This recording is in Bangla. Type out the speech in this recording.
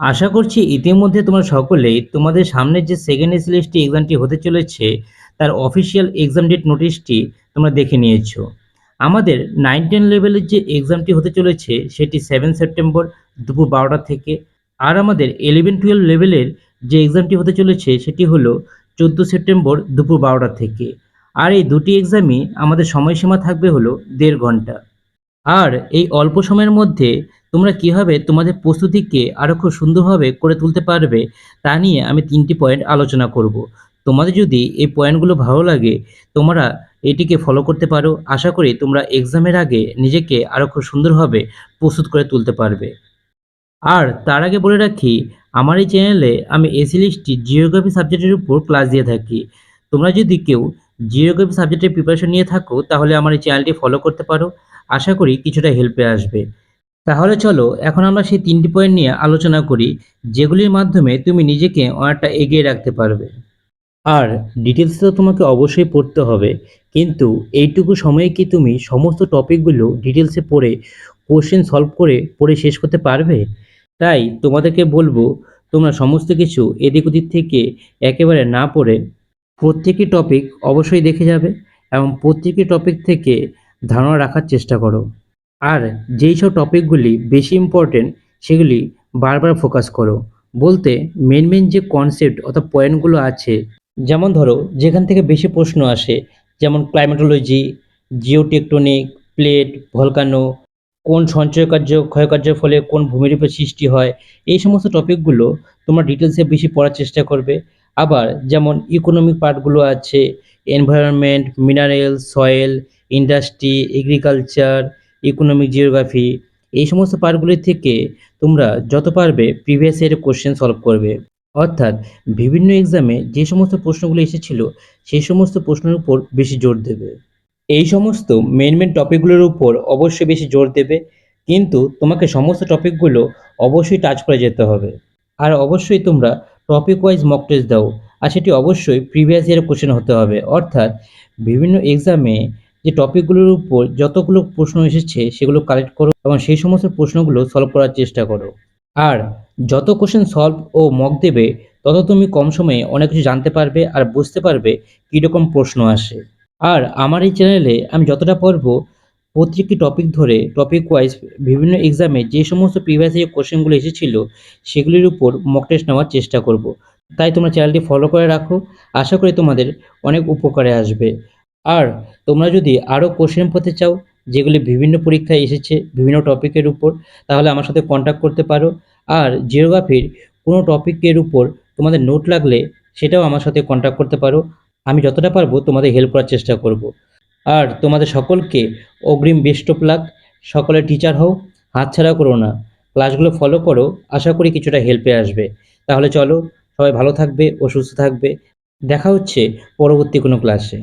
আশা করছি ইতিমধ্যে তোমরা সকলেই তোমাদের সামনের যে সেকেন্ড এসএলএসটি এক্সামটি হতে চলেছে, তার অফিসিয়াল এক্সাম ডেট নোটিশটি তোমরা দেখে নিয়েছো। আমাদের নাইন টেন লেভেলের যে এক্সামটি হতে চলেছে, সেটি সেভেন সেপ্টেম্বর দুপুর বারোটা থেকে, আর আমাদের ইলেভেন টুয়েলভ লেভেলের যে এক্সামটি হতে চলেছে, সেটি হলো চোদ্দ সেপ্টেম্বর দুপুর বারোটা থেকে। আর এই দুটি এক্সামই আমাদের সময়সীমা থাকবে হলো দেড় ঘণ্টা। আর এই অল্প সময়ের মধ্যে তোমরা কীভাবে তোমাদের প্রস্তুতিকে আরও খুব সুন্দরভাবে করে তুলতে পারবে তা নিয়ে আমি তিনটি পয়েন্ট আলোচনা করব। তোমাদের যদি এই পয়েন্টগুলো ভালো লাগে, তোমরা এটিকে ফলো করতে পারো। আশা করি তোমরা এক্সামের আগে নিজেকে আরও খুব সুন্দরভাবে প্রস্তুত করে তুলতে পারবে। আর তার আগে বলে রাখি, আমার এই চ্যানেলে আমি এসিলিস্টটি জিওগ্রাফি সাবজেক্টের উপর ক্লাস দিয়ে থাকি। তোমরা যদি কেউ জিওগ্রাফি সাবজেক্টের প্রিপারেশন নিয়ে থাকো, তাহলে আমার এই চ্যানেলটি ফলো করতে পারো। আশা করি কিছুটা হেল্পে আসবে। তাহলে চলো, এখন আমরা সেই তিনটি পয়েন্ট নিয়ে আলোচনা করি, যেগুলির মাধ্যমে তুমি নিজেকে অনেকটা এগিয়ে রাখতে পারবে। আর ডিটেলস তো তোমাকে অবশ্যই পড়তে হবে, কিন্তু এইটুকু সময়ে কি তুমি সমস্ত টপিকগুলো ডিটেলসে পড়ে কোশ্চেন সলভ করে, পড়ে শেষ করতে পারবে? তাই তোমাদেরকে বলব, তোমরা সমস্ত কিছু এদিক ওদিক থেকে একেবারে না পড়ে, প্রত্যেকটি টপিক অবশ্যই দেখে যাবে, এবং প্রত্যেকটি টপিক থেকে ধারণা রাখার চেষ্টা করো। আর যেই সব টপিকগুলি বেশি ইম্পর্টেন্ট সেগুলি বারবার ফোকাস করো। বলতে মেন মেন যে কনসেপ্ট অর্থাৎ পয়েন্টগুলো আছে, যেমন ধরো যেখান থেকে বেশি প্রশ্ন আসে, যেমন ক্লাইমেটোলজি জিওটেকটনিক প্লেট ভলকানো কোন সঞ্চয় সঞ্চয়কার্য ক্ষয়কার্যের ফলে কোন ভূমিরূপের সৃষ্টি হয়, এই সমস্ত টপিকগুলো তোমরা ডিটেলসে বেশি পড়ার চেষ্টা করবে। আবার যেমন ইকোনমিক পার্টগুলো আছে environment mineral soil industry agriculture economic geography এই সমস্ত পার্টগুলি থেকে তোমরা যত পারবে প্রিভিয়াস ইয়ারের কোশ্চেন সলভ করবে। অর্থাৎ বিভিন্ন এক্সামে যে সমস্ত প্রশ্নগুলো এসেছিল, সেই সমস্ত প্রশ্নের উপর বেশি জোর দেবে। এই সমস্ত মেন মেন টপিকগুলোর উপর অবশ্যই বেশি জোর দেবে, কিন্তু তোমাকে সমস্ত টপিকগুলো অবশ্যই টাচ করে যেতে হবে। আর অবশ্যই তোমরা টপিক ওয়াইজ মক টেস্ট দাও, আর সেটি অবশ্যই প্রিভিয়াস ইয়ারের কোশ্চেন হতে হবে। অর্থাৎ বিভিন্ন এক্সামে যে টপিকগুলোর উপর যতগুলো প্রশ্ন এসেছে সেগুলো কালেক্ট করো এবং সেই সমস্ত প্রশ্নগুলো সলভ করার চেষ্টা করো। আর যত কোশ্চেন সলভ ও মক দেবে, তত তুমি কম সময়ে অনেক কিছু জানতে পারবে আর বুঝতে পারবে কীরকম প্রশ্ন আসে। আর আমার এই চ্যানেলে আমি যতটা পারব প্রত্যেকটি টপিক ধরে টপিক ওয়াইজ বিভিন্ন এক্সামে যে সমস্ত প্রিভিয়াস ইয়ার কোশ্চেনগুলো এসেছিল, সেগুলির উপর মক টেস্ট নেওয়ার চেষ্টা করব। তাই তোমরা চ্যানেলটি ফলো করে রাখো। আশা করি তোমাদের অনেক উপকারে আসবে। আর তোমরা যদি আরও কোশ্চেন পেতে চাও, যেগুলি বিভিন্ন পরীক্ষায় এসেছে বিভিন্ন টপিকের উপর, তাহলে আমার সাথে কন্ট্যাক্ট করতে পারো। আর জিওগ্রাফির কোনো টপিকের উপর তোমাদের নোট লাগলে সেটাও আমার সাথে কন্ট্যাক্ট করতে পারো। আমি যতটা পারব তোমাদের হেল্প করার চেষ্টা করব। আর তোমাদের সকলকে অগ্রিম বেস্ট অফ লাক সকলে টিচার হও হাতছাড়া করো না। ক্লাসগুলো ফলো করো, আশা করি কিছুটা হেল্পে আসবে। তাহলে চলো, সবাই ভালো থাকবে ও সুস্থ থাকবে। দেখা হচ্ছে পরবর্তী কোনো ক্লাসে